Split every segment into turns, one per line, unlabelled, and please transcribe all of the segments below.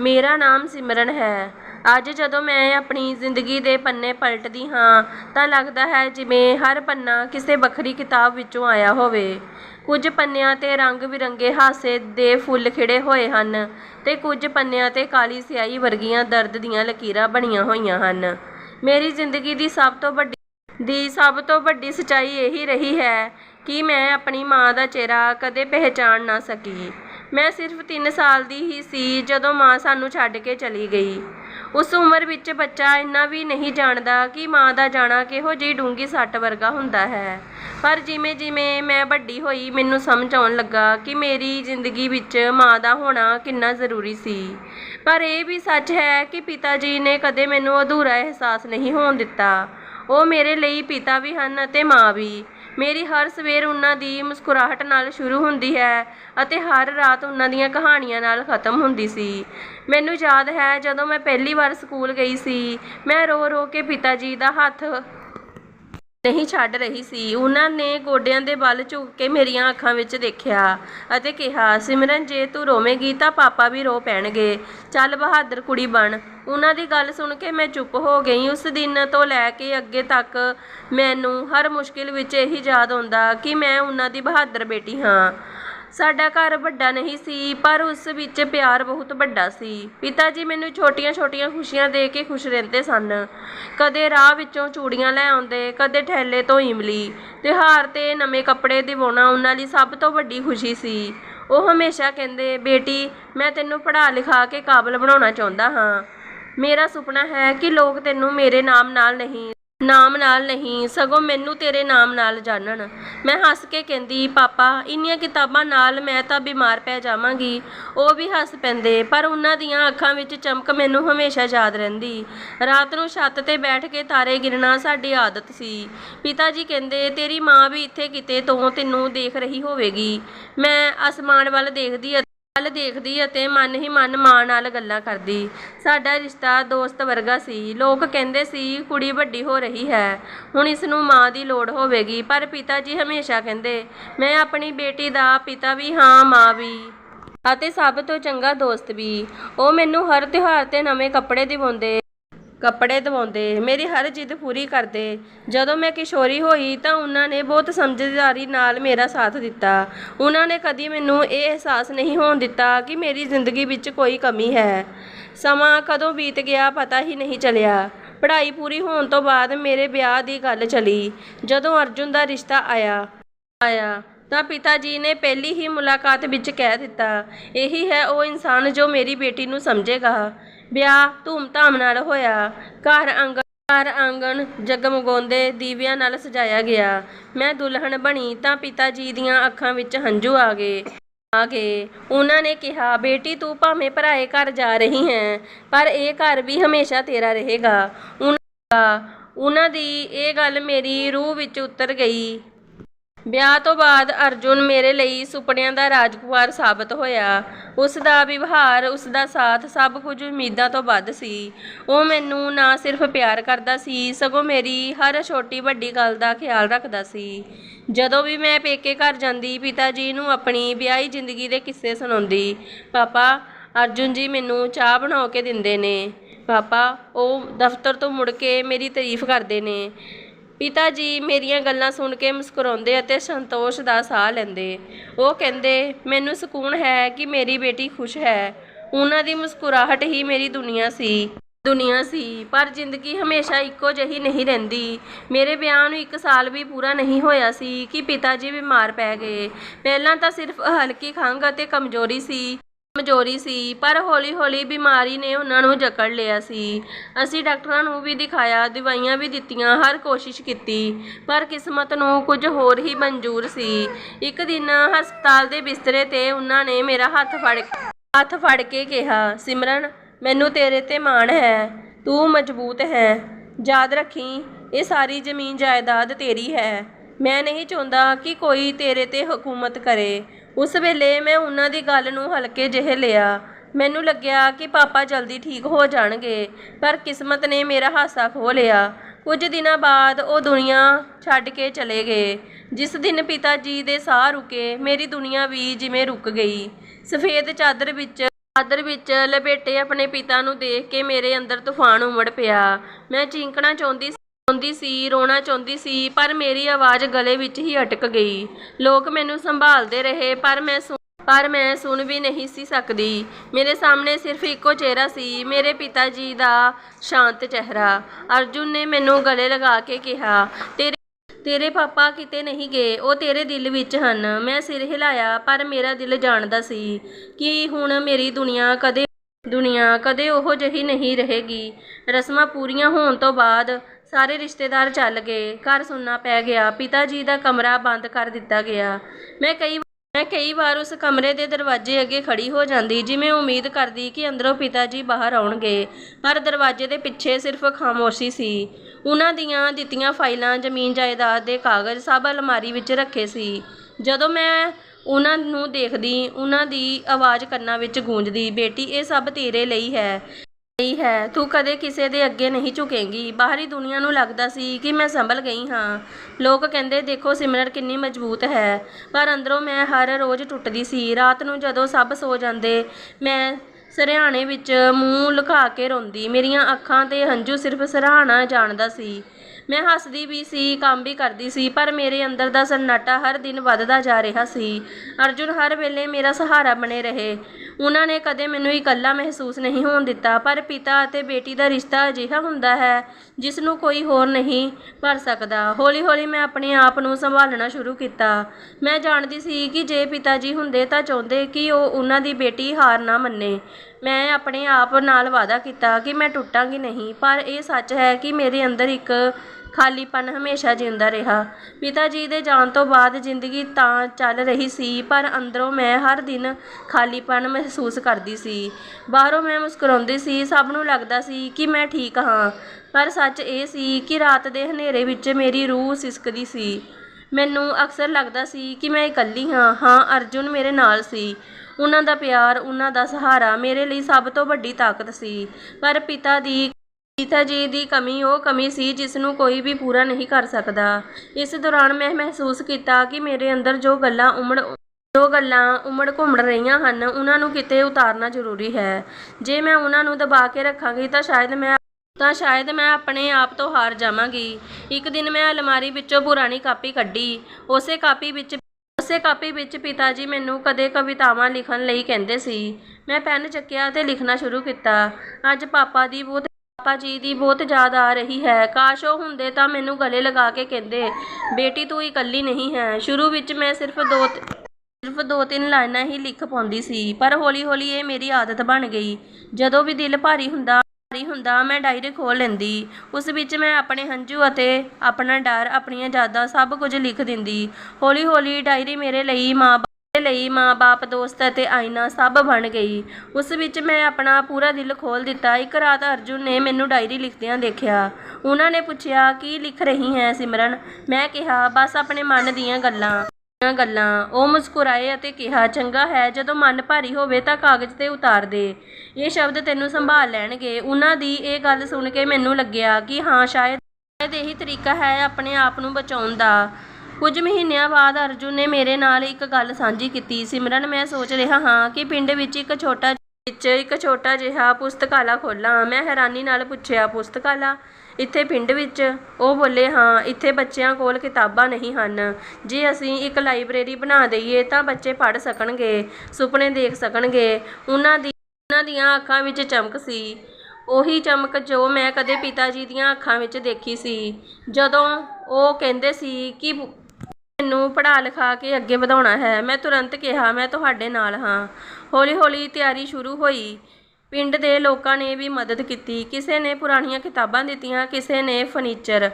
ਮੇਰਾ ਨਾਮ ਸਿਮਰਨ ਹੈ। ਅੱਜ ਜਦੋਂ ਮੈਂ ਆਪਣੀ ਜ਼ਿੰਦਗੀ ਦੇ ਪੰਨੇ ਪਲਟਦੀ ਹਾਂ, ਤਾਂ ਲੱਗਦਾ ਹੈ ਜਿਵੇਂ ਹਰ ਪੰਨਾ ਕਿਸੇ ਵੱਖਰੀ ਕਿਤਾਬ ਵਿੱਚੋਂ ਆਇਆ ਹੋਵੇ। ਕੁਝ ਪੰਨਿਆਂ ਤੇ ਰੰਗ ਬਿਰੰਗੇ ਹਾਸੇ ਦੇ ਫੁੱਲ ਖਿੜੇ ਹੋਏ ਹਨ ਤੇ ਕੁਝ ਪੰਨਿਆਂ ਤੇ ਕਾਲੀ ਸਿਆਹੀ ਵਰਗੀਆਂ ਦਰਦ ਦੀਆਂ ਲਕੀਰਾਂ ਬਣੀਆਂ ਹੋਈਆਂ ਹਨ। ਮੇਰੀ ਜ਼ਿੰਦਗੀ ਦੀ ਸਭ ਤੋਂ ਵੱਡੀ ਦੀ ਸਭ ਤੋਂ ਵੱਡੀ ਸਚਾਈ ਇਹੀ ਰਹੀ ਹੈ ਕਿ ਮੈਂ ਆਪਣੀ ਮਾਂ ਦਾ ਚਿਹਰਾ ਕਦੇ ਪਹਿਚਾਨ ਨਾ ਸਕੀ। ਮੈਂ ਸਿਰਫ 3 ਸਾਲ ਦੀ ਹੀ ਸੀ ਜਦੋਂ ਮਾਂ ਸਾਨੂੰ ਛੱਡ ਕੇ ਚਲੀ ਗਈ। ਉਸ ਉਮਰ ਵਿੱਚ ਬੱਚਾ ਇੰਨਾ ਵੀ ਨਹੀਂ ਜਾਣਦਾ ਕਿ ਮਾਂ ਦਾ ਜਾਣਾ ਕਿਹੋ ਜਿਹੀ ਡੂੰਗੀ ਸੱਟ ਵਰਗਾ ਹੁੰਦਾ ਹੈ। ਪਰ ਜਿਵੇਂ ਜਿਵੇਂ ਮੈਂ ਵੱਡੀ ਹੋਈ, ਮੈਨੂੰ ਸਮਝ ਆਉਣ ਲੱਗਾ ਕਿ ਮੇਰੀ ਜ਼ਿੰਦਗੀ ਵਿੱਚ ਮਾਂ ਦਾ ਹੋਣਾ ਕਿੰਨਾ ਜ਼ਰੂਰੀ ਸੀ। ਪਰ ਇਹ ਵੀ ਸੱਚ ਹੈ ਕਿ ਪਿਤਾ ਜੀ ਨੇ ਕਦੇ ਮੈਨੂੰ ਅਧੂਰਾ ਅਹਿਸਾਸ ਨਹੀਂ ਹੋਣ ਦਿੱਤਾ। ਉਹ ਮੇਰੇ ਲਈ ਪਿਤਾ ਵੀ ਹਨ ਅਤੇ ਮਾਂ ਵੀ। ਮੇਰੀ ਹਰ ਸਵੇਰ ਉਹਨਾਂ ਦੀ ਮੁਸਕਰਾਹਟ ਨਾਲ ਸ਼ੁਰੂ ਹੁੰਦੀ ਹੈ ਅਤੇ ਹਰ ਰਾਤ ਉਹਨਾਂ ਦੀਆਂ ਕਹਾਣੀਆਂ ਨਾਲ ਖਤਮ ਹੁੰਦੀ ਸੀ। ਮੈਨੂੰ ਯਾਦ ਹੈ ਜਦੋਂ ਮੈਂ ਪਹਿਲੀ ਵਾਰ ਸਕੂਲ ਗਈ ਸੀ, ਮੈਂ ਰੋ ਰੋ ਕੇ ਪਿਤਾ ਜੀ ਦਾ ਹੱਥ ਨਹੀਂ ਛੱਡ ਰਹੀ ਸੀ। ਉਹਨਾਂ ਨੇ ਗੋਡਿਆਂ ਦੇ ਬਲ ਝੁਕ ਕੇ ਮੇਰੀਆਂ ਅੱਖਾਂ ਵਿੱਚ ਦੇਖਿਆ ਅਤੇ ਕਿਹਾ, ਸਿਮਰਨ, ਜੇ ਤੂੰ ਰੋਵੇਂਗੀ ਤਾਂ ਪਾਪਾ ਵੀ ਰੋ ਪੈਣਗੇ। ਚੱਲ ਬਹਾਦਰ ਕੁੜੀ ਬਣ। ਉਹਨਾਂ ਦੀ ਗੱਲ ਸੁਣ ਕੇ ਮੈਂ ਚੁੱਪ ਹੋ ਗਈ। ਉਸ ਦਿਨ ਤੋਂ ਲੈ ਕੇ ਅੱਗੇ ਤੱਕ ਮੈਨੂੰ ਹਰ ਮੁਸ਼ਕਿਲ ਵਿੱਚ ਇਹੀ ਯਾਦ ਆਉਂਦਾ ਕਿ ਮੈਂ ਉਹਨਾਂ ਦੀ ਬਹਾਦਰ ਬੇਟੀ ਹਾਂ। ਸਾਡਾ ਘਰ ਵੱਡਾ ਨਹੀਂ ਸੀ, ਪਰ ਉਸ ਵਿੱਚ ਪਿਆਰ ਬਹੁਤ ਵੱਡਾ ਸੀ। ਪਿਤਾ ਜੀ ਮੈਨੂੰ ਛੋਟੀਆਂ-ਛੋਟੀਆਂ ਖੁਸ਼ੀਆਂ ਦੇ ਕੇ ਖੁਸ਼ ਰਹਿੰਦੇ ਸਨ। ਕਦੇ ਰਾਹ ਵਿੱਚੋਂ ਚੂੜੀਆਂ ਲੈ ਆਉਂਦੇ, ਕਦੇ ਠੇਲੇ ਤੋਂ ਇਮਲੀ। ਤਿਉਹਾਰ ਤੇ ਨਵੇਂ ਕੱਪੜੇ ਦਿਵਾਉਣਾ ਉਹਨਾਂ ਲਈ ਸਭ ਤੋਂ ਵੱਡੀ ਖੁਸ਼ੀ ਸੀ। ਉਹ ਹਮੇਸ਼ਾ ਕਹਿੰਦੇ, ਬੇਟੀ, ਮੈਂ ਤੈਨੂੰ ਪੜ੍ਹਾ ਲਿਖਾ ਕੇ ਕਾਬਲ ਬਣਾਉਣਾ ਚਾਹੁੰਦਾ ਹਾਂ। ਮੇਰਾ ਸੁਪਨਾ ਹੈ ਕਿ ਲੋਕ ਤੈਨੂੰ ਮੇਰੇ ਨਾਮ ਨਾਲ ਨਹੀਂ ਨਾਮ ਨਾਲ ਨਹੀਂ, ਸਗੋਂ ਮੈਨੂੰ ਤੇਰੇ ਨਾਮ ਨਾਲ ਜਾਣਨ। ਮੈਂ ਹੱਸ ਕੇ ਕਹਿੰਦੀ, ਪਾਪਾ, ਇੰਨੀਆਂ ਕਿਤਾਬਾਂ ਨਾਲ ਮੈਂ ਤਾਂ ਬਿਮਾਰ ਪੈ ਜਾਵਾਂਗੀ। ਉਹ ਵੀ ਹੱਸ ਪੈਂਦੇ, ਪਰ ਉਹਨਾਂ ਦੀਆਂ ਅੱਖਾਂ ਵਿੱਚ ਚਮਕ ਮੈਨੂੰ ਹਮੇਸ਼ਾ ਯਾਦ ਰਹਿੰਦੀ। ਰਾਤ ਨੂੰ ਛੱਤ ਤੇ ਬੈਠ ਕੇ ਤਾਰੇ ਗਿਣਨਾ ਸਾਡੀ ਆਦਤ ਸੀ। ਪਿਤਾ ਜੀ ਕਹਿੰਦੇ, ਤੇਰੀ ਮਾਂ ਵੀ ਇੱਥੇ ਕਿਤੇ ਤੋਂ ਤੈਨੂੰ ਦੇਖ ਰਹੀ ਹੋਵੇਗੀ। ਮੈਂ ਅਸਮਾਨ ਵੱਲ ਦੇਖਦੀ ਵੱਲ ਦੇਖਦੀ ਅਤੇ ਮਨ ਹੀ ਮਨ ਮਾਂ ਨਾਲ ਗੱਲਾਂ ਕਰਦੀ। ਸਾਡਾ ਰਿਸ਼ਤਾ ਦੋਸਤ ਵਰਗਾ ਸੀ। ਲੋਕ ਕਹਿੰਦੇ ਸੀ, ਕੁੜੀ ਵੱਡੀ ਹੋ ਰਹੀ ਹੈ। ਹੁਣ ਇਸ ਨੂੰ ਮਾਂ ਦੀ ਲੋੜ ਹੋਵੇਗੀ, ਪਰ ਪਿਤਾ ਜੀ ਹਮੇਸ਼ਾ ਕਹਿੰਦੇ, ਮੈਂ ਆਪਣੀ ਬੇਟੀ ਦਾ ਪਿਤਾ ਵੀ ਹਾਂ, ਮਾਂ ਵੀ। ਅਤੇ ਸਭ ਤੋਂ ਚੰਗਾ ਦੋਸਤ ਵੀ। ਉਹ ਮੈਨੂੰ ਹਰ ਤਿਉਹਾਰ ਤੇ ਨਵੇਂ ਕੱਪੜੇ ਦਿਵਾਉਂਦੇ ਕੱਪੜੇ ਦਵਾਉਂਦੇ ਮੇਰੀ ਹਰ ਜਿੱਦ ਪੂਰੀ ਕਰਦੇ। ਜਦੋਂ ਮੈਂ ਕਿਸ਼ੋਰੀ ਹੋਈ ਤਾਂ ਉਹਨਾਂ ਨੇ ਬਹੁਤ ਸਮਝਦਾਰੀ ਨਾਲ ਮੇਰਾ ਸਾਥ ਦਿੱਤਾ। ਉਹਨਾਂ ਨੇ ਕਦੀ ਮੈਨੂੰ ਇਹ ਅਹਿਸਾਸ ਨਹੀਂ ਹੋਣ ਦਿੱਤਾ ਕਿ ਮੇਰੀ ਜ਼ਿੰਦਗੀ ਵਿੱਚ ਕੋਈ ਕਮੀ ਹੈ। ਸਮਾਂ ਕਦੋਂ ਬੀਤ ਗਿਆ ਪਤਾ ਹੀ ਨਹੀਂ ਚੱਲਿਆ। ਪੜ੍ਹਾਈ ਪੂਰੀ ਹੋਣ ਤੋਂ ਬਾਅਦ ਮੇਰੇ ਵਿਆਹ ਦੀ ਗੱਲ ਚਲੀ। ਜਦੋਂ ਅਰਜੁਨ ਦਾ ਰਿਸ਼ਤਾ ਆਇਆ ਆਇਆ ਤਾਂ ਪਿਤਾ ਜੀ ਨੇ ਪਹਿਲੀ ਹੀ ਮੁਲਾਕਾਤ ਵਿੱਚ ਕਹਿ ਦਿੱਤਾ, ਇਹੀ ਹੈ ਉਹ ਇਨਸਾਨ ਜੋ ਮੇਰੀ ਬੇਟੀ ਨੂੰ ਸਮਝੇਗਾ। ਵਿਆਹ ਧੂਮ-ਧਾਮ ਨਾਲ ਹੋਇਆ। ਘਰ ਆਂਗਣ ਘਰ ਆਂਗਣ ਜਗਮਗਾਉਂਦੇ ਦੀਵਿਆਂ ਨਾਲ ਸਜਾਇਆ ਗਿਆ। ਮੈਂ ਦੁਲਹਨ ਬਣੀ ਤਾਂ ਪਿਤਾ ਜੀ ਦੀਆਂ ਅੱਖਾਂ ਵਿੱਚ ਹੰਝੂ ਆ ਗਏ। ਆ ਗਏ। ਉਹਨਾਂ ਨੇ ਕਿਹਾ, ਬੇਟੀ, ਤੂੰ ਭਾਵੇਂ ਭਰਾਏ ਘਰ ਜਾ ਰਹੀ ਹੈ, ਪਰ ਇਹ ਘਰ ਵੀ ਹਮੇਸ਼ਾ ਤੇਰਾ ਰਹੇਗਾ। ਉਹਨਾਂ ਉਹਨਾਂ ਦੀ ਇਹ ਗੱਲ ਮੇਰੀ ਰੂਹ ਵਿੱਚ ਉਤਰ ਗਈ। ਵਿਆਹ ਤੋਂ ਬਾਅਦ ਅਰਜੁਨ ਮੇਰੇ ਲਈ ਸੁਪਨਿਆਂ ਦਾ ਰਾਜਕੁਮਾਰ ਸਾਬਤ ਹੋਇਆ। ਉਸ ਦਾ ਵਿਵਹਾਰ, ਉਸ ਦਾ ਸਾਥ ਸਭ ਕੁਝ ਉਮੀਦਾਂ ਤੋਂ ਵੱਧ ਸੀ। ਉਹ ਮੈਨੂੰ ਨਾ ਸਿਰਫ ਪਿਆਰ ਕਰਦਾ ਸੀ, ਸਗੋਂ ਮੇਰੀ ਹਰ ਛੋਟੀ ਵੱਡੀ ਗੱਲ ਦਾ ਖਿਆਲ ਰੱਖਦਾ ਸੀ। ਜਦੋਂ ਵੀ ਮੈਂ ਪੇਕੇ ਘਰ ਜਾਂਦੀ, ਪਿਤਾ ਜੀ ਨੂੰ ਆਪਣੀ ਵਿਆਹੀ ਜ਼ਿੰਦਗੀ ਦੇ ਕਿੱਸੇ ਸੁਣਾਉਂਦੀ, ਪਾਪਾ, ਅਰਜੁਨ ਜੀ ਮੈਨੂੰ ਚਾਹ ਬਣਾ ਕੇ ਦਿੰਦੇ ਨੇ। ਪਾਪਾ, ਉਹ ਦਫ਼ਤਰ ਤੋਂ ਮੁੜ ਕੇ ਮੇਰੀ ਤਾਰੀਫ ਕਰਦੇ ਨੇ। ਪਿਤਾ ਜੀ ਮੇਰੀਆਂ ਗੱਲਾਂ ਸੁਣ ਕੇ ਮੁਸਕਰਾਉਂਦੇ ਅਤੇ ਸੰਤੋਸ਼ ਦਾ ਸਾਹ ਲੈਂਦੇ। ਉਹ ਕਹਿੰਦੇ, ਮੈਨੂੰ ਸਕੂਨ ਹੈ ਕਿ ਮੇਰੀ ਬੇਟੀ ਖੁਸ਼ ਹੈ। ਉਹਨਾਂ ਦੀ ਮੁਸਕਰਾਹਟ ਹੀ ਮੇਰੀ ਦੁਨੀਆ ਸੀ ਦੁਨੀਆ ਸੀ। ਪਰ ਜ਼ਿੰਦਗੀ ਹਮੇਸ਼ਾ ਇੱਕੋ ਜਿਹੀ ਨਹੀਂ ਰਹਿੰਦੀ। ਮੇਰੇ ਵਿਆਹ ਨੂੰ 1 ਸਾਲ ਵੀ ਪੂਰਾ ਨਹੀਂ ਹੋਇਆ ਸੀ ਕਿ ਪਿਤਾ ਜੀ ਬਿਮਾਰ ਪੈ ਗਏ। ਪਹਿਲਾਂ ਤਾਂ ਸਿਰਫ ਹਲਕੀ ਖੰਘ ਅਤੇ ਕਮਜ਼ੋਰੀ ਸੀ। ਕਮਜ਼ੋਰੀ ਸੀ, ਪਰ ਹੌਲੀ-ਹੌਲੀ ਬਿਮਾਰੀ ਨੇ ਉਹਨਾਂ ਨੂੰ ਜਕੜ ਲਿਆ ਸੀ। ਅਸੀਂ ਡਾਕਟਰਾਂ ਨੂੰ ਵੀ ਦਿਖਾਇਆ, ਦਵਾਈਆਂ ਵੀ ਦਿੱਤੀਆਂ, ਹਰ ਕੋਸ਼ਿਸ਼ ਕੀਤੀ, ਪਰ ਕਿਸਮਤ ਨੂੰ ਕੁਝ ਹੋਰ ਹੀ ਮਨਜ਼ੂਰ ਸੀ। ਇੱਕ ਦਿਨ ਹਸਪਤਾਲ ਦੇ ਬਿਸਤਰੇ ਤੇ ਉਹਨਾਂ ਨੇ ਮੇਰਾ ਹੱਥ ਫੜ ਹੱਥ ਫੜ ਕੇ ਕਿਹਾ, ਸਿਮਰਨ, ਮੈਨੂੰ ਤੇਰੇ ਤੇ ਮਾਣ ਹੈ, ਤੂੰ ਮਜ਼ਬੂਤ ਹੈ। ਯਾਦ ਰੱਖੀ, ਇਹ ਸਾਰੀ ਜ਼ਮੀਨ ਜਾਇਦਾਦ ਤੇਰੀ ਹੈ। ਮੈਂ ਨਹੀਂ ਚਾਹੁੰਦਾ ਕਿ ਕੋਈ ਤੇਰੇ ਤੇ ਹਕੂਮਤ ਕਰੇ। ਉਸ ਵੇਲੇ ਮੈਂ ਉਹਨਾਂ ਦੀ ਗੱਲ ਨੂੰ ਹਲਕੇ ਜਿਹੇ ਲਿਆ। ਮੈਨੂੰ ਲੱਗਿਆ ਕਿ ਪਾਪਾ ਜਲਦੀ ਠੀਕ ਹੋ ਜਾਣਗੇ, ਪਰ ਕਿਸਮਤ ਨੇ ਮੇਰਾ ਹਾਸਾ ਖੋਹ ਲਿਆ। ਕੁਝ ਦਿਨਾਂ ਬਾਅਦ ਉਹ ਦੁਨੀਆ ਛੱਡ ਕੇ ਚਲੇ ਗਏ। ਜਿਸ ਦਿਨ ਪਿਤਾ ਜੀ ਦੇ ਸਾਹ ਰੁਕੇ, ਮੇਰੀ ਦੁਨੀਆ ਵੀ ਜਿਵੇਂ ਰੁਕ ਗਈ। ਸਫੇਦ ਚਾਦਰ ਵਿੱਚ ਚਾਦਰ ਵਿੱਚ ਲਪੇਟੇ ਆਪਣੇ ਪਿਤਾ ਨੂੰ ਦੇਖ ਕੇ ਮੇਰੇ ਅੰਦਰ ਤੂਫਾਨ ਉਮੜ ਪਿਆ। ਮੈਂ ਚੀਂਕਣਾ ਚਾਹੁੰਦੀ ਸੀ ਚਾਹੁੰਦੀ ਸੀ, ਰੋਣਾ ਚਾਹੁੰਦੀ ਸੀ, ਪਰ ਮੇਰੀ ਆਵਾਜ਼ ਗਲੇ ਵਿੱਚ ਹੀ ਅਟਕ ਗਈ। ਲੋਕ ਮੈਨੂੰ ਸੰਭਾਲਦੇ ਰਹੇ, ਪਰ ਮੈਂ ਸੁਣ, ਪਰ ਮੈਂ ਸੁਣ ਵੀ ਨਹੀਂ ਸੀ ਸਕਦੀ। ਮੇਰੇ ਸਾਹਮਣੇ ਸਿਰਫ ਇੱਕੋ ਚਿਹਰਾ ਸੀ, ਮੇਰੇ ਪਿਤਾ ਜੀ ਦਾ ਸ਼ਾਂਤ ਚਿਹਰਾ। ਅਰਜੁਨ ਨੇ ਮੈਨੂੰ ਗਲੇ ਲਗਾ ਕੇ ਕਿਹਾ, ਤੇਰੇ ਤੇਰੇ ਪਾਪਾ ਕਿਤੇ ਨਹੀਂ ਗਏ, ਉਹ ਤੇਰੇ ਦਿਲ ਵਿੱਚ ਹਨ। ਮੈਂ ਸਿਰ ਹਿਲਾਇਆ, ਪਰ ਮੇਰਾ ਦਿਲ ਜਾਣਦਾ ਸੀ ਕਿ ਹੁਣ ਮੇਰੀ ਦੁਨੀਆ ਕਦੇ ਦੁਨੀਆ ਕਦੇ ਉਹੋ ਜਿਹੀ ਨਹੀਂ ਰਹੇਗੀ। ਰਸਮਾਂ ਪੂਰੀਆਂ ਹੋਣ ਤੋਂ ਬਾਅਦ ਸਾਰੇ ਰਿਸ਼ਤੇਦਾਰ ਚੱਲ ਗਏ, ਘਰ ਸੁੰਨਾ ਪੈ ਗਿਆ, ਪਿਤਾ ਜੀ ਦਾ ਕਮਰਾ ਬੰਦ ਕਰ ਦਿੱਤਾ ਗਿਆ। ਮੈਂ ਕਈ ਮੈਂ ਕਈ ਵਾਰ ਉਸ ਕਮਰੇ ਦੇ ਦਰਵਾਜ਼ੇ ਅੱਗੇ ਖੜੀ ਹੋ ਜਾਂਦੀ, ਜਿਵੇਂ ਉਮੀਦ ਕਰਦੀ ਕਿ ਅੰਦਰੋਂ ਪਿਤਾ ਜੀ ਬਾਹਰ ਆਉਣਗੇ। ਪਰ ਦਰਵਾਜ਼ੇ ਦੇ ਪਿੱਛੇ ਸਿਰਫ ਖਾਮੋਸ਼ੀ ਸੀ। ਉਹਨਾਂ ਦੀਆਂ ਦਿੱਤੀਆਂ ਫਾਈਲਾਂ ਜ਼ਮੀਨ ਜਾਇਦਾਦ ਦੇ ਕਾਗਜ਼ ਸਭ ਅਲਮਾਰੀ ਵਿੱਚ ਰੱਖੇ ਸੀ। ਜਦੋਂ ਮੈਂ ਉਹਨਾਂ ਨੂੰ ਦੇਖਦੀ, ਉਹਨਾਂ ਦੀ ਆਵਾਜ਼ ਕੰਨਾਂ ਵਿੱਚ ਗੂੰਜਦੀ, ਬੇਟੀ, ਇਹ ਸਭ ਤੇਰੇ ਲਈ ਹੈ। ਲਈ ਹੈ। ਤੂੰ ਕਦੇ ਕਿਸੇ ਦੇ ਅੱਗੇ ਨਹੀਂ ਝੁਕੇਂਗੀ। ਬਾਹਰੀ ਦੁਨੀਆ ਨੂੰ ਲੱਗਦਾ ਸੀ ਕਿ ਮੈਂ ਸੰਭਲ ਗਈ ਹਾਂ। ਲੋਕ ਕਹਿੰਦੇ, ਦੇਖੋ ਸਿਮਰਨ ਕਿੰਨੀ ਮਜ਼ਬੂਤ ਹੈ। ਪਰ ਅੰਦਰੋਂ ਮੈਂ ਹਰ ਰੋਜ਼ ਟੁੱਟਦੀ ਸੀ। ਰਾਤ ਨੂੰ ਜਦੋਂ ਸਭ ਸੋ ਜਾਂਦੇ, ਮੈਂ ਸਰਿਆਣੇ ਵਿੱਚ ਮੂੰਹ ਲੁਕਾ ਕੇ ਰੋਂਦੀ। ਮੇਰੀਆਂ ਅੱਖਾਂ ਤੇ ਹੰਝੂ ਸਿਰਫ ਸਰਾਹਣਾ ਜਾਣਦਾ ਸੀ। ਮੈਂ ਹੱਸਦੀ ਵੀ ਸੀ, ਕੰਮ ਵੀ ਕਰਦੀ ਸੀ, ਪਰ ਮੇਰੇ ਅੰਦਰ ਦਾ ਸੰਨਾਟਾ ਹਰ ਦਿਨ ਵੱਧਦਾ ਜਾ ਰਿਹਾ ਸੀ। ਅਰਜੁਨ, ਹਰ ਵੇਲੇ ਮੇਰਾ ਸਹਾਰਾ ਬਣੇ ਰਹੇ। ਉਹਨਾਂ ਨੇ ਕਦੇ ਮੈਨੂੰ ਇਕੱਲਾ ਮਹਿਸੂਸ ਨਹੀਂ ਹੋਣ ਦਿੱਤਾ, ਪਰ ਪਿਤਾ ਅਤੇ ਬੇਟੀ ਦਾ ਰਿਸ਼ਤਾ ਅਜਿਹਾ ਹੁੰਦਾ ਹੈ ਜਿਸ ਨੂੰ ਕੋਈ ਹੋਰ ਨਹੀਂ ਭਰ ਸਕਦਾ। ਹੌਲੀ-ਹੌਲੀ ਮੈਂ ਆਪਣੇ ਆਪ ਨੂੰ ਸੰਭਾਲਣਾ ਸ਼ੁਰੂ ਕੀਤਾ। ਮੈਂ ਜਾਣਦੀ ਸੀ ਕਿ ਜੇ ਪਿਤਾ ਜੀ ਹੁੰਦੇ ਤਾਂ ਚਾਹੁੰਦੇ ਕਿ ਉਹ ਉਹਨਾਂ ਦੀ ਬੇਟੀ ਹਾਰ ਨਾ ਮੰਨੇ। ਮੈਂ ਆਪਣੇ ਆਪ ਨਾਲ ਵਾਅਦਾ ਕੀਤਾ ਕਿ ਮੈਂ ਟੁੱਟਾਂਗੀ ਨਹੀਂ, ਪਰ ਇਹ ਸੱਚ ਹੈ ਕਿ ਮੇਰੇ ਅੰਦਰ ਇੱਕ ਖਾਲੀਪਨ ਹਮੇਸ਼ਾ ਜਿਉਂਦਾ ਰਿਹਾ। ਪਿਤਾ ਜੀ ਦੇ ਜਾਣ ਤੋਂ ਬਾਅਦ ਜ਼ਿੰਦਗੀ ਤਾਂ ਚੱਲ ਰਹੀ ਸੀ, ਪਰ ਅੰਦਰੋਂ ਮੈਂ ਹਰ ਦਿਨ ਖਾਲੀਪਨ ਮਹਿਸੂਸ ਕਰਦੀ ਸੀ। ਬਾਹਰੋਂ ਮੈਂ ਮੁਸਕਰਾਉਂਦੀ ਸੀ, ਸਭ ਨੂੰ ਲੱਗਦਾ ਸੀ ਕਿ ਮੈਂ ਠੀਕ ਹਾਂ। ਪਰ ਸੱਚ ਇਹ ਸੀ ਕਿ ਰਾਤ ਦੇ ਹਨੇਰੇ ਵਿੱਚ ਮੇਰੀ ਰੂਹ ਸਿਸਕਦੀ ਸੀ। ਮੈਨੂੰ ਅਕਸਰ ਲੱਗਦਾ ਸੀ ਕਿ ਮੈਂ ਇਕੱਲੀ ਹਾਂ। ਹਾਂ, ਅਰਜੁਨ ਮੇਰੇ ਨਾਲ ਸੀ। ਉਹਨਾਂ ਦਾ ਪਿਆਰ, ਉਹਨਾਂ ਦਾ ਸਹਾਰਾ ਮੇਰੇ ਲਈ ਸਭ ਤੋਂ ਵੱਡੀ ਤਾਕਤ ਸੀ। ਪਰ ਪਿਤਾ ਦੀ ਪਿਤਾ ਜੀ ਦੀ ਕਮੀ, ਉਹ ਕਮੀ ਸੀ ਜਿਸ ਨੂੰ ਕੋਈ ਵੀ ਪੂਰਾ ਨਹੀਂ ਕਰ ਸਕਦਾ। ਇਸ ਦੌਰਾਨ ਮੈਂ ਮਹਿਸੂਸ ਕੀਤਾ ਕਿ ਮੇਰੇ ਅੰਦਰ ਜੋ ਗੱਲਾਂ ਉਮੜ, ਜੋ ਗੱਲਾਂ ਉਮੜ ਘੁੰਮੜ ਰਹੀਆਂ ਹਨ, ਉਹਨਾਂ ਨੂੰ ਕਿਤੇ ਉਤਾਰਨਾ ਜ਼ਰੂਰੀ ਹੈ। ਜੇ ਮੈਂ ਉਹਨਾਂ ਨੂੰ ਦਬਾ ਕੇ ਰੱਖਾਂਗੀ, ਤਾਂ ਸ਼ਾਇਦ ਮੈਂ, ਤਾਂ ਸ਼ਾਇਦ ਮੈਂ ਆਪਣੇ ਆਪ ਤੋਂ ਹਾਰ ਜਾਵਾਂਗੀ। ਇੱਕ ਦਿਨ ਮੈਂ ਅਲਮਾਰੀ ਵਿੱਚੋਂ ਪੁਰਾਣੀ ਕਾਪੀ ਕੱਢੀ। ਉਸੇ ਕਾਪੀ ਵਿੱਚ, ਉਸੇ ਕਾਪੀ ਵਿੱਚ ਪਿਤਾ ਜੀ ਮੈਨੂੰ ਕਦੇ ਕਵਿਤਾਵਾਂ ਲਿਖਣ ਲਈ ਕਹਿੰਦੇ ਸੀ। ਮੈਂ ਪੈਨ ਚੱਕਿਆ ਤੇ ਲਿਖਣਾ ਸ਼ੁਰੂ ਕੀਤਾ। ਅੱਜ ਪਾਪਾ ਦੀ ਬਹੁਤ ਪਾਪਾ ਜੀ ਦੀ ਬਹੁਤ ਯਾਦ ਆ ਰਹੀ ਹੈ। ਕਾਸ਼ ਉਹ ਹੁੰਦੇ ਤਾਂ ਮੈਨੂੰ ਗਲੇ ਲਗਾ ਕੇ ਕਹਿੰਦੇ, ਬੇਟੀ ਤੂੰ ਇਕੱਲੀ ਨਹੀਂ ਹੈ। ਸ਼ੁਰੂ ਵਿੱਚ ਮੈਂ ਸਿਰਫ ਦੋ ਸਿਰਫ ਦੋ ਤਿੰਨ ਲਾਈਨਾਂ ਹੀ ਲਿਖ ਪਾਉਂਦੀ ਸੀ, ਪਰ ਹੌਲੀ-ਹੌਲੀ ਇਹ ਮੇਰੀ ਆਦਤ ਬਣ ਗਈ। ਜਦੋਂ ਵੀ ਦਿਲ ਭਾਰੀ ਹੁੰਦਾ ਭਾਰੀ ਹੁੰਦਾ ਮੈਂ ਡਾਇਰੀ ਖੋਲ ਲੈਂਦੀ। ਉਸ ਵਿੱਚ ਮੈਂ ਆਪਣੇ ਹੰਝੂ ਅਤੇ ਆਪਣਾ ਡਰ, ਆਪਣੀਆਂ ਯਾਦਾਂ ਸਭ ਕੁਝ ਲਿਖ ਦਿੰਦੀ। ਹੌਲੀ-ਹੌਲੀ ਡਾਇਰੀ ਮੇਰੇ ਲਈ ਮਾਂ ਮੇਰੇ ਲਈ ਮਾਂ-ਬਾਪ, ਦੋਸਤ ਅਤੇ ਆਇਨਾ ਸਭ ਬਣ ਗਈ। ਉਸ ਵਿੱਚ ਮੈਂ ਆਪਣਾ ਪੂਰਾ ਦਿਲ ਖੋਲ ਦਿੱਤਾ। ਇੱਕ ਰਾਤ ਅਰਜੁਨ ਨੇ ਮੈਨੂੰ ਡਾਇਰੀ ਲਿਖਦਿਆਂ ਦੇਖਿਆ। ਉਹਨਾਂ ਨੇ ਪੁੱਛਿਆ, ਕੀ ਲਿਖ ਰਹੀ ਹੈ ਸਿਮਰਨ? ਮੈਂ ਕਿਹਾ, ਬਸ ਆਪਣੇ ਮਨ ਦੀਆਂ ਗੱਲਾਂ ਗੱਲਾਂ। ਉਹ ਮੁਸਕਰਾਏ ਅਤੇ ਕਿਹਾ, ਚੰਗਾ ਹੈ, ਜਦੋਂ ਮਨ ਭਾਰੀ ਹੋਵੇ ਤਾਂ ਕਾਗਜ਼ ਤੇ ਉਤਾਰ ਦੇ। ਇਹ ਸ਼ਬਦ ਤੈਨੂੰ ਸੰਭਾਲ ਲੈਣਗੇ। ਉਹਨਾਂ ਦੀ ਇਹ ਗੱਲ ਸੁਣ ਕੇ ਮੈਨੂੰ ਲੱਗਿਆ ਕਿ ਹਾਂ ਸ਼ਾਇਦ ਸ਼ਾਇਦ ਇਹੀ ਤਰੀਕਾ ਹੈ ਆਪਣੇ ਆਪ ਨੂੰ ਬਚਾਉਣ ਦਾ। ਕੁਝ ਮਹੀਨਿਆਂ ਬਾਅਦ ਅਰਜੁਨ ਨੇ ਮੇਰੇ ਨਾਲ ਇੱਕ ਗੱਲ ਸਾਂਝੀ ਕੀਤੀ ਸਿਮਰਨ, ਮੈਂ ਸੋਚ ਰਿਹਾ ਹਾਂ ਕਿ ਪਿੰਡ ਵਿੱਚ ਇੱਕ ਛੋਟਾ, ਵਿੱਚ ਇੱਕ ਛੋਟਾ ਜਿਹਾ ਪੁਸਤਕਾਲਾ ਖੋਲਾਂ। ਮੈਂ ਹੈਰਾਨੀ ਨਾਲ ਪੁੱਛਿਆ, ਪੁਸਤਕਾਲਾ? ਇੱਥੇ ਪਿੰਡ ਵਿੱਚ? ਉਹ ਬੋਲੇ, ਹਾਂ, ਇੱਥੇ ਬੱਚਿਆਂ ਕੋਲ ਕਿਤਾਬਾਂ ਨਹੀਂ ਹਨ। ਜੇ ਅਸੀਂ ਇੱਕ ਲਾਇਬ੍ਰੇਰੀ ਬਣਾ ਦਈਏ ਤਾਂ ਬੱਚੇ ਪੜ੍ਹ ਸਕਣਗੇ, ਸੁਪਨੇ ਦੇਖ ਸਕਣਗੇ। ਉਹਨਾਂ ਦੀ, ਉਹਨਾਂ ਦੀਆਂ ਅੱਖਾਂ ਵਿੱਚ ਚਮਕ ਸੀ। ਉਹੀ ਚਮਕ ਜੋ ਮੈਂ ਕਦੇ ਪਿਤਾ ਜੀ ਦੀਆਂ ਅੱਖਾਂ ਵਿੱਚ ਦੇਖੀ ਸੀ। ਜਦੋਂ ਉਹ ਕਹਿੰਦੇ ਸੀ ਕਿ ਮੈਨੂੰ ਪੜ੍ਹਾ ਲਿਖਾ ਕੇ ਅੱਗੇ ਵਧਾਉਣਾ ਹੈ। ਮੈਂ ਤੁਰੰਤ ਕਿਹਾ, ਮੈਂ ਤੁਹਾਡੇ ਨਾਲ ਹਾਂ। ਹੌਲੀ-ਹੌਲੀ ਤਿਆਰੀ ਸ਼ੁਰੂ ਹੋਈ। ਪਿੰਡ ਦੇ ਲੋਕਾਂ ਨੇ ਵੀ ਮਦਦ ਕੀਤੀ। ਕਿਸੇ ਨੇ ਪੁਰਾਣੀਆਂ ਕਿਤਾਬਾਂ ਦਿੱਤੀਆਂ, ਕਿਸੇ ਨੇ ਫਰਨੀਚਰ।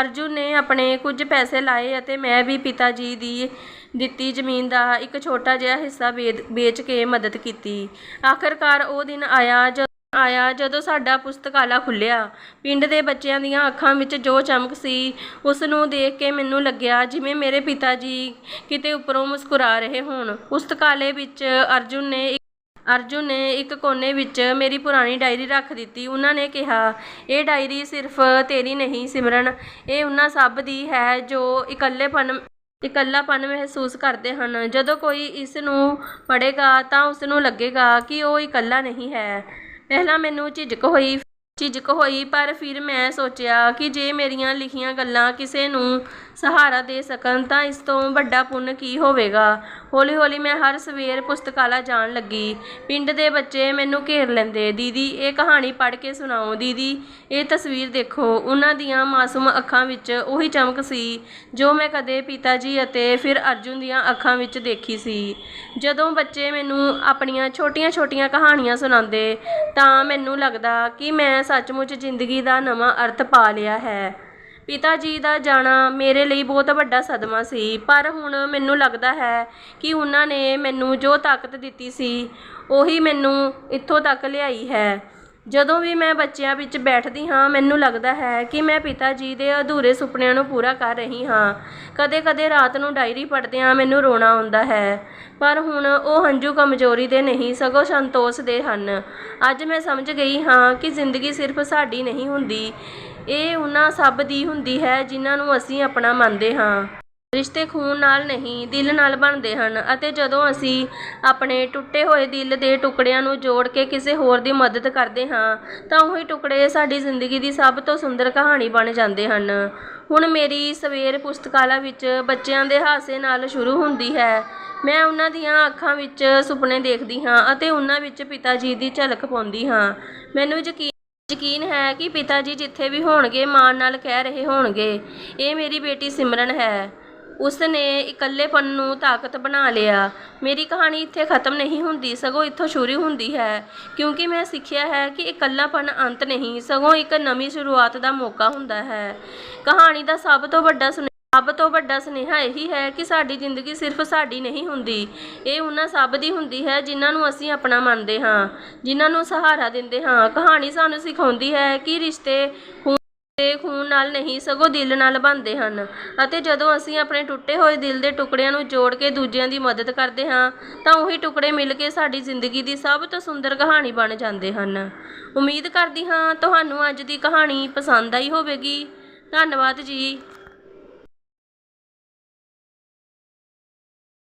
ਅਰਜੁਨ ਨੇ ਆਪਣੇ ਕੁਝ ਪੈਸੇ ਲਾਏ ਅਤੇ ਮੈਂ ਵੀ ਪਿਤਾ ਜੀ ਦੀ ਦਿੱਤੀ ਜ਼ਮੀਨ ਦਾ ਇੱਕ ਛੋਟਾ ਜਿਹਾ ਹਿੱਸਾ ਵੇਚ- ਕੇ ਮਦਦ ਕੀਤੀ। ਆਖਰਕਾਰ ਉਹ ਦਿਨ ਆਇਆ ਆਇਆ ਜਦੋਂ ਸਾਡਾ ਪੁਸਤਕਾਲਾ ਖੁੱਲਿਆ ਪਿੰਡ ਦੇ ਬੱਚਿਆਂ ਦੀਆਂ ਅੱਖਾਂ ਵਿੱਚ ਜੋ ਚਮਕ ਸੀ, ਉਸ ਨੂੰ ਦੇਖ ਕੇ ਮੈਨੂੰ ਲੱਗਿਆ ਜਿਵੇਂ ਮੇਰੇ ਪਿਤਾ ਜੀ ਕਿਤੇ ਉੱਪਰੋਂ ਮੁਸਕਰਾ ਰਹੇ ਹੋਣ। ਪੁਸਤਕਾਲੇ ਵਿੱਚ ਅਰਜੁਨ ਨੇ ਅਰਜੁਨ ਨੇ ਇੱਕ ਕੋਨੇ ਵਿੱਚ ਮੇਰੀ ਪੁਰਾਣੀ ਡਾਇਰੀ ਰੱਖ ਦਿੱਤੀ। ਉਹਨਾਂ ਨੇ ਕਿਹਾ, ਇਹ ਡਾਇਰੀ ਸਿਰਫ ਤੇਰੀ ਨਹੀਂ, ਸਿਮਰਨ। ਇਹ ਉਹਨਾਂ ਸਭ ਦੀ ਹੈ ਜੋ ਇਕੱਲੇਪਨ ਇਕੱਲਾਪਨ ਮਹਿਸੂਸ ਕਰਦੇ ਹਨ। ਜਦੋਂ ਕੋਈ ਇਸ ਨੂੰ ਪੜ੍ਹੇਗਾ ਤਾਂ ਉਸ ਨੂੰ ਲੱਗੇਗਾ ਕਿ ਉਹ ਇਕੱਲਾ ਨਹੀਂ ਹੈ। ਪਹਿਲਾਂ ਮੈਨੂੰ ਝਿਜਕ ਹੋਈ। ਝਿਜਕ ਹੋਈ, ਪਰ ਫਿਰ ਮੈਂ ਸੋਚਿਆ ਕਿ ਜੇ ਮੇਰੀਆਂ ਲਿਖੀਆਂ ਗੱਲਾਂ ਕਿਸੇ ਨੂੰ ਸਹਾਰਾ ਦੇ ਸਕਣ, ਤਾਂ ਇਸ ਤੋਂ ਵੱਡਾ ਪੁੰਨ ਕੀ ਹੋਵੇਗਾ? ਹੌਲੀ ਹੌਲੀ ਮੈਂ ਹਰ ਸਵੇਰ ਪੁਸਤਕਾਲਾ ਜਾਣ ਲੱਗੀ। ਪਿੰਡ ਦੇ ਬੱਚੇ ਮੈਨੂੰ ਘੇਰ ਲੈਂਦੇ, ਦੀਦੀ, ਇਹ ਕਹਾਣੀ ਪੜ੍ਹ ਕੇ ਸੁਣਾਓ। ਦੀਦੀ, ਇਹ ਤਸਵੀਰ ਦੇਖੋ। ਉਹਨਾਂ ਦੀਆਂ ਮਾਸੂਮ ਅੱਖਾਂ ਵਿੱਚ ਉਹੀ ਚਮਕ ਸੀ, ਜੋ ਮੈਂ ਕਦੇ ਪਿਤਾ ਜੀ ਅਤੇ ਫਿਰ ਅਰਜੁਨ ਦੀਆਂ ਅੱਖਾਂ ਵਿੱਚ ਦੇਖੀ ਸੀ। ਜਦੋਂ ਬੱਚੇ ਮੈਨੂੰ ਆਪਣੀਆਂ ਛੋਟੀਆਂ-ਛੋਟੀਆਂ ਕਹਾਣੀਆਂ ਸੁਣਾਉਂਦੇ, ਤਾਂ ਮੈਨੂੰ ਲੱਗਦਾ ਕਿ ਮੈਂ ਸੱਚਮੁੱਚ ਜ਼ਿੰਦਗੀ ਦਾ ਨਵਾਂ ਅਰਥ ਪਾ ਲਿਆ ਹੈ। ਪਿਤਾ ਜੀ ਦਾ ਜਾਣਾ ਮੇਰੇ ਲਈ ਬਹੁਤ ਵੱਡਾ ਸਦਮਾ ਸੀ, ਪਰ ਹੁਣ ਮੈਨੂੰ ਲੱਗਦਾ ਹੈ ਕਿ ਉਹਨਾਂ ਨੇ ਮੈਨੂੰ ਜੋ ਤਾਕਤ ਦਿੱਤੀ ਸੀ, ਉਹੀ ਮੈਨੂੰ ਇੱਥੋਂ ਤੱਕ ਲਿਆਈ ਹੈ। ਜਦੋਂ ਵੀ ਮੈਂ ਬੱਚਿਆਂ ਵਿੱਚ ਬੈਠਦੀ ਹਾਂ, ਮੈਨੂੰ ਲੱਗਦਾ ਹੈ ਕਿ ਮੈਂ ਪਿਤਾ ਜੀ ਦੇ ਅਧੂਰੇ ਸੁਪਨਿਆਂ ਨੂੰ ਪੂਰਾ ਕਰ ਰਹੀ ਹਾਂ। ਕਦੇ-ਕਦੇ ਰਾਤ ਨੂੰ ਡਾਇਰੀ ਪੜ੍ਹਦਿਆਂ ਮੈਨੂੰ ਰੋਣਾ ਆਉਂਦਾ ਹੈ, ਪਰ ਹੁਣ ਉਹ ਹੰਝੂ ਕਮਜ਼ੋਰੀ ਦੇ ਨਹੀਂ, ਸਗੋਂ ਸੰਤੋਸ਼ ਦੇ ਹਨ। ਅੱਜ ਮੈਂ ਸਮਝ ਗਈ ਹਾਂ ਕਿ ਜ਼ਿੰਦਗੀ ਸਿਰਫ ਸਾਡੀ ਨਹੀਂ ਹੁੰਦੀ, ਇਹ ਉਹਨਾਂ ਸਭ ਦੀ ਹੁੰਦੀ ਹੈ ਜਿਨ੍ਹਾਂ ਨੂੰ ਅਸੀਂ ਆਪਣਾ ਮੰਨਦੇ ਹਾਂ। ਰਿਸ਼ਤੇ ਖੂਨ ਨਾਲ ਨਹੀਂ, ਦਿਲ ਨਾਲ ਬਣਦੇ ਹਨ ਅਤੇ ਜਦੋਂ ਅਸੀਂ ਆਪਣੇ ਟੁੱਟੇ ਹੋਏ ਦਿਲ ਦੇ ਟੁਕੜਿਆਂ ਨੂੰ ਜੋੜ ਕੇ ਕਿਸੇ ਹੋਰ ਦੀ ਮਦਦ ਕਰਦੇ ਹਾਂ, ਤਾਂ ਉਹੀ ਟੁਕੜੇ ਸਾਡੀ ਜ਼ਿੰਦਗੀ ਦੀ ਸਭ ਤੋਂ ਸੁੰਦਰ ਕਹਾਣੀ ਬਣ ਜਾਂਦੇ ਹਨ। ਹੁਣ ਮੇਰੀ ਸਵੇਰ ਪੁਸਤਕਾਲਾ ਵਿੱਚ ਬੱਚਿਆਂ ਦੇ ਹਾਸੇ ਨਾਲ ਸ਼ੁਰੂ ਹੁੰਦੀ ਹੈ। ਮੈਂ ਉਹਨਾਂ ਦੀਆਂ ਅੱਖਾਂ ਵਿੱਚ ਸੁਪਨੇ ਦੇਖਦੀ ਹਾਂ ਅਤੇ ਉਹਨਾਂ ਵਿੱਚ ਪਿਤਾ ਜੀ ਦੀ ਝਲਕ ਪਾਉਂਦੀ ਹਾਂ। ਮੈਨੂੰ ਯਕੀਨ ਯਕੀਨ ਹੈ ਕਿ ਪਿਤਾ ਜੀ ਜਿੱਥੇ ਵੀ ਹੋਣਗੇ, ਮਾਣ ਨਾਲ ਕਹਿ ਰਹੇ ਹੋਣਗੇ, ਇਹ ਮੇਰੀ ਬੇਟੀ ਸਿਮਰਨ ਹੈ। ਉਸ ਨੇ ਇਕੱਲੇਪਨ ਨੂੰ ਤਾਕਤ ਬਣਾ ਲਿਆ। ਮੇਰੀ ਕਹਾਣੀ ਇੱਥੇ ਖਤਮ ਨਹੀਂ ਹੁੰਦੀ, ਸਗੋਂ ਇੱਥੋਂ ਸ਼ੁਰੂ ਹੁੰਦੀ ਹੈ। ਕਿਉਂਕਿ ਮੈਂ ਸਿੱਖਿਆ ਹੈ ਕਿ ਇਕੱਲਾਪਨ ਅੰਤ ਨਹੀਂ, ਸਗੋਂ ਇੱਕ ਨਵੀਂ ਸ਼ੁਰੂਆਤ ਦਾ ਮੌਕਾ ਹੁੰਦਾ ਹੈ। ਕਹਾਣੀ ਦਾ ਸਭ ਤੋਂ ਵੱਡਾ ਸੁਨੇਹਾ ਸਭ ਤੋਂ ਵੱਡਾ ਸੁਨੇਹਾ ਇਹੀ ਹੈ ਕਿ ਸਾਡੀ ਜ਼ਿੰਦਗੀ ਸਿਰਫ ਸਾਡੀ ਨਹੀਂ ਹੁੰਦੀ। ਇਹ ਉਹਨਾਂ ਸਭ ਦੀ ਹੁੰਦੀ ਹੈ ਜਿਨ੍ਹਾਂ ਨੂੰ ਅਸੀਂ ਆਪਣਾ ਮੰਨਦੇ ਹਾਂ, ਜਿਨ੍ਹਾਂ ਨੂੰ ਸਹਾਰਾ ਦਿੰਦੇ ਹਾਂ। ਕਹਾਣੀ ਸਾਨੂੰ ਸਿਖਾਉਂਦੀ ਹੈ ਕਿ ਰਿਸ਼ਤੇ ਦੇ ਖੂਨ ਨਾਲ ਨਹੀਂ, ਸਗੋਂ ਦਿਲ ਨਾਲ ਬਣਦੇ ਹਨ। ਅਤੇ ਜਦੋਂ ਅਸੀਂ ਆਪਣੇ ਟੁੱਟੇ ਹੋਏ ਦਿਲ ਦੇ ਟੁਕੜਿਆਂ ਨੂੰ ਜੋੜ ਕੇ ਦੂਜਿਆਂ ਦੀ ਮਦਦ ਕਰਦੇ ਹਾਂ, ਤਾਂ ਉਹੀ ਟੁਕੜੇ ਮਿਲ ਕੇ ਸਾਡੀ ਜ਼ਿੰਦਗੀ ਦੀ ਸਭ ਤੋਂ ਸੁੰਦਰ ਕਹਾਣੀ ਬਣ ਜਾਂਦੇ ਹਨ। ਉਮੀਦ ਕਰਦੀ ਹਾਂ, ਤੁਹਾਨੂੰ ਅੱਜ ਦੀ ਕਹਾਣੀ ਪਸੰਦ ਆਈ ਹੋਵੇਗੀ। ਧੰਨਵਾਦ ਜੀ।